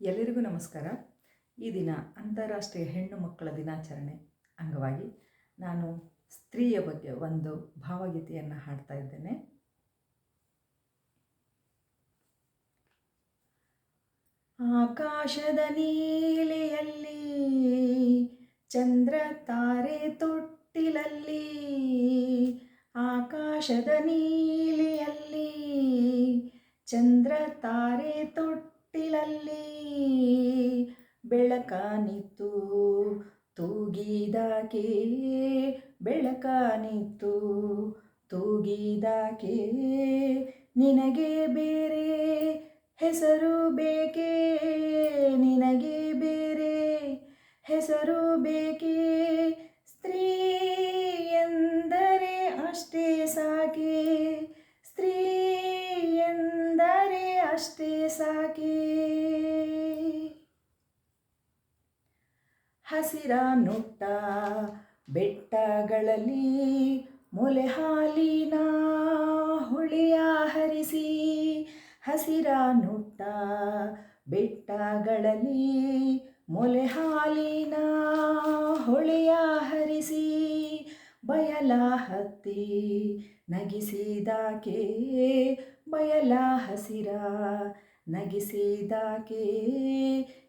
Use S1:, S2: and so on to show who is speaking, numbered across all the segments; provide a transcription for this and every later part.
S1: ಎಲ್ಲರಿಗೂ ನಮಸ್ಕಾರ. ಈ ದಿನ ಅಂತಾರಾಷ್ಟ್ರೀಯ ಹೆಣ್ಣು ಮಕ್ಕಳ ದಿನಾಚರಣೆ ಅಂಗವಾಗಿ ನಾನು ಸ್ತ್ರೀಯ ಬಗ್ಗೆ ಒಂದು ಭಾವಗೀತೆಯನ್ನು ಹಾಡ್ತಾ ಇದ್ದೇನೆ. ಆಕಾಶದ ನೀಲಿಯಲ್ಲಿ ಚಂದ್ರ ತಾರೆ ತೊಟ್ಟಿಲಲ್ಲಿ, ಆಕಾಶದ ನೀಲಿಯಲ್ಲಿ ಚಂದ್ರ ತಾರೆ ತೊಟ್ಟಿಲಲ್ಲಿ ಬೆಳಕಾನಿತ್ತು, ತೂಗಿದಾಕೆ ಬೆಳಕಾನಿತ್ತು, ತೂಗಿದಾಕೆ ನಿನಗೆ ಬೇರೆ ಹೆಸರು ಬೇಕೇ? ನಿನಗೆ ಬೇರೆ ಹೆಸರು ಬೇಕೇ? ಸ್ತ್ರೀ ಎಂದರೆ ಅಷ್ಟೇ ಸಾಕೆ? ಸ್ತ್ರೀ ಎಂದರೆ ಅಷ್ಟೇ ಸಾಕೆ? ಹಸಿರ ನುಟ್ಟ ಬೆಟ್ಟಗಳಲ್ಲಿ ಮೊಲೆ ಹಾಲಿನ ಹುಳಿಯ ಹರಿಸಿ ಹಸಿರ ನುಟ್ಟ ಬೆಟ್ಟಗಳಲ್ಲಿ ಮೊಲೆ ಹಾಲಿನ ಹೊಳೆಯ ಹರಿಸಿ ಬಯಲ ಹತ್ತಿ ನಗಿಸಿದಾಕೆ ಬಯಲ ಹಸಿರ ನಗಿಸಿದಾಕೆ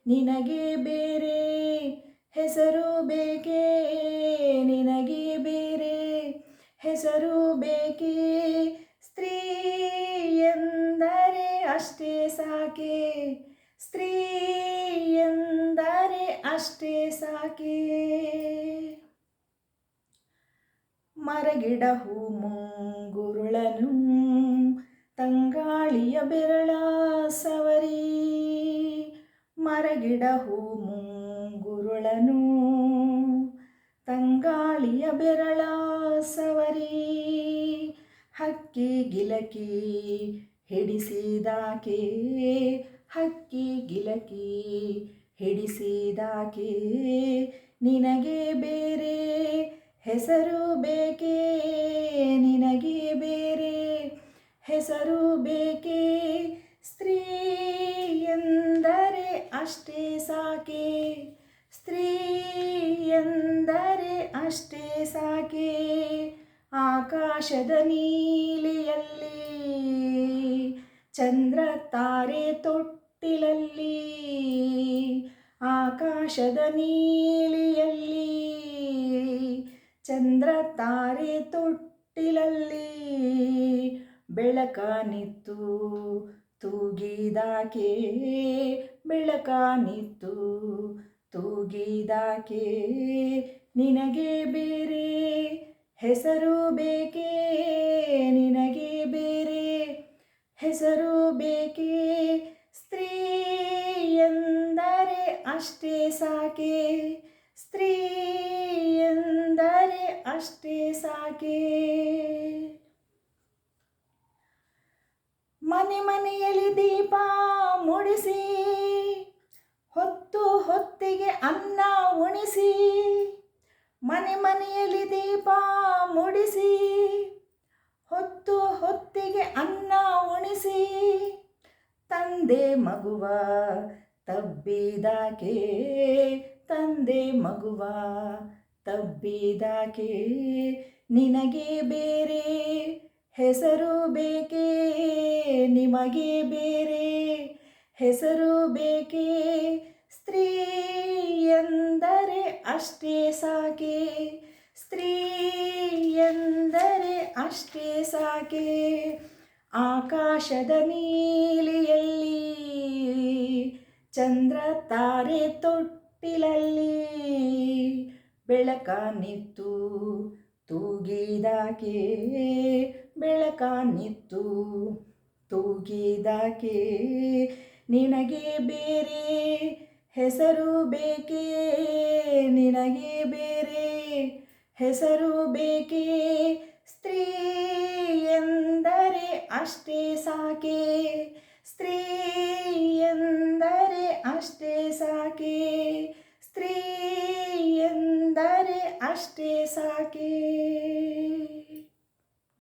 S1: ನಿನಗೆ ಬೇರೆ ಹೆಸರು ಬೇಕೇ ನಿನಗೆ ಬೇರೆ? ಹೆಸರು ಬೇಕೇ ಸ್ತ್ರೀ ಎಂದರೆ ಅಷ್ಟೇ ಸಾಕೆ? ಸ್ತ್ರೀ ಎಂದರೆ ಅಷ್ಟೇ ಸಾಕೆ? ಮರಗಿಡ ಹೂ ಮುಂಗುರುಳನು, ತಂಗಾಳಿಯ ಬೆರಳ ಸವರಿ. ಮರಗಿಡ ಹೂ ಮುಂಗುರುಳನು ತಂಗಾಳಿಯ ಬೆರಳ ಸವರಿ, ಹಕ್ಕಿ ಗಿಲಕಿ ಹಿಡಿಸಿದಾಕೆ, ಹಕ್ಕಿ ಗಿಲಕಿ ಹಿಡಿಸಿದಾಕೆ, ನಿನಗೆ ಬೇರೆ ಹೆಸರು ಬೇಕೇ? ನಿನಗೆ ಬೇರೆ ಹೆಸರು ಬೇಕೇ? ಸ್ತ್ರೀ ಎಂದರೆ ಅಷ್ಟೇ ಸಾಕೆ? ಸ್ತ್ರೀ ಎಂದರೆ ಅಷ್ಟೇ ಸಾಕೆ. ಆಕಾಶದ ನೀಲಿಯಲ್ಲಿ, ಚಂದ್ರ ತಾರೆ ತೊಟ್ಟಿಲಲ್ಲಿ, ಆಕಾಶದ ನೀಲಿಯಲ್ಲಿ, ಚಂದ್ರ ತಾರೆ ತೊಟ್ಟಿಲಲ್ಲಿ ಬೆಳಕಾನಿತ್ತು ತೂಗಿದಾಕೆ ಬೆಳಕಾನಿತ್ತು ತೂಗಿದಾಕೆ, ನಿನಗೆ ಬೇರೆ ಹೆಸರು ಬೇಕೇ? ನಿನಗೆ ಬೇರೆ ಹೆಸರು ಬೇಕೇ? ಸ್ತ್ರೀ ಎಂದರೆ ಅಷ್ಟೇ ಸಾಕೆ? ಸ್ತ್ರೀ ಎಂದರೆ ಅಷ್ಟೇ ಸಾಕೆ? ಮನೆ ಮನೆಯಲ್ಲಿ ದೀಪ ಮುಡಿಸಿ ಹೊತ್ತು ಹೊತ್ತಿಗೆ ಅನ್ನ ಉಣಿಸಿ ಮನೆ ಮನೆಯಲ್ಲಿ ದೀಪ ಮುಡಿಸಿ, ಹೊತ್ತು ಹೊತ್ತಿಗೆ ಅನ್ನ ಉಣಿಸಿ, ತಂದೆ ಮಗುವ ತಬ್ಬಿದಾಕೆ, ತಂದೆ ಮಗುವ ತಬ್ಬಿದಾಕೆ, ನಿನಗೆ ಬೇರೆ ಹೆಸರು ಬೇಕೇ? ನಿಮಗೆ ಬೇರೆ ಹೆಸರು ಬೇಕೇ? ಸ್ತ್ರೀ ಎಂದರೆ ಅಷ್ಟೇ ಸಾಕೆ. ಸ್ತ್ರೀ ಎಂದರೆ ಅಷ್ಟೇ ಸಾಕೆ. ಆಕಾಶದ ನೀಲಿಯಲ್ಲಿ, ಚಂದ್ರ ತಾರೆ ತೊಟ್ಟಿಲಲ್ಲಿ ಬೆಳಕಾನಿತ್ತು ತೂಗಿದಾಕೆ. ಬೆಳಕಾನಿತ್ತು ತೂಗಿದಾಕೆ. ನಿನಗೆ ಬೇರೆ ಹೆಸರು ಬೇಕೇ ನಿನಗೆ ಬೇರೆ? ಹೆಸರು ಬೇಕೇ ಸ್ತ್ರೀ ಎಂದರೆ ಅಷ್ಟೇ ಸಾಕೆ? ಸ್ತ್ರೀ ಎಂದರೆ ಅಷ್ಟೇ ಸಾಕೆ? ಸ್ತ್ರೀ ಎಂದರೆ ಅಷ್ಟೇ ಸಾಕೆ?